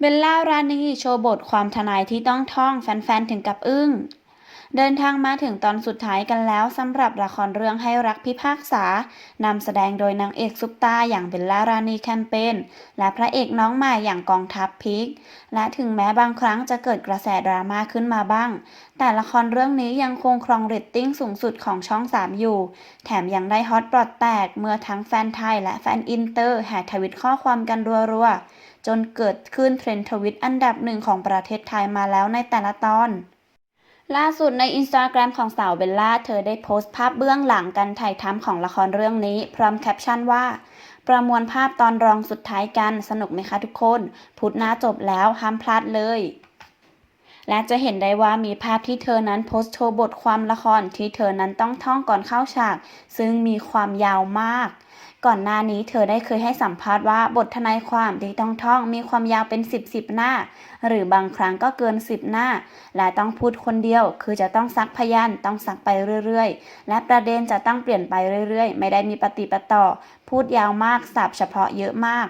เบลล่ารานีโชว์บทความทนายที่ต้องท่องแฟนๆ ถึงกับอึ้ง เดินทางมาถึงตอนสุดท้ายกันแล้วสำหรับละครเรื่องให้รักพิพากษานำแสดงโดยนางเอกซุปตาอย่างเบลล่ารานีแคมเปญและพระเอกน้องใหม่อย่างกองทัพพิก และถึงแม้บางครั้งจะเกิดกระแสดราม่าขึ้นมาบ้าง แต่ละครเรื่องนี้ยังคงครองเรตติ้งสูงสุดของช่อง 3 อยู่ แถมยังได้ฮอตปลอดแตกเมื่อทั้งแฟนไทยและแฟนอินเตอร์แห่ทวิตข้อความกันรัวๆ จนเกิดขึ้นเทรนด์ทวิตอันดับหนึ่งของประเทศไทยมาแล้วในแต่ละตอน ล่าสุดในอินสตาแกรมของสาวเบลล่า เธอได้โพสต์ภาพเบื้องหลังการถ่ายทำของละครเรื่องนี้ พร้อมแคปชั่นว่า ประมวลภาพตอนรองสุดท้ายกัน สนุกไหมคะทุกคน พุธหน้าจบแล้วห้ามพลาดเลย และจะเห็นได้ว่ามีภาพที่เธอนั้นโพสต์โชว์บทความละครที่เธอนั้นต้องท่องก่อนเข้าฉาก ซึ่งมีความยาวมาก ก่อนหน้านี้เธอได้เคยให้สัมภาษณ์ว่าบททนายความที่ต้องท่องมีความยาวเป็น 10 10หน้า หรือบางครั้งก็เกิน 10 หน้า และต้องพูดคนเดียว คือจะต้องซักพยานต้องซักไปเรื่อยๆ และประเด็นจะต้องเปลี่ยนไปเรื่อยๆ ไม่ได้มีปฏิปต่อ พูดยาวมากสับเฉพาะเยอะมาก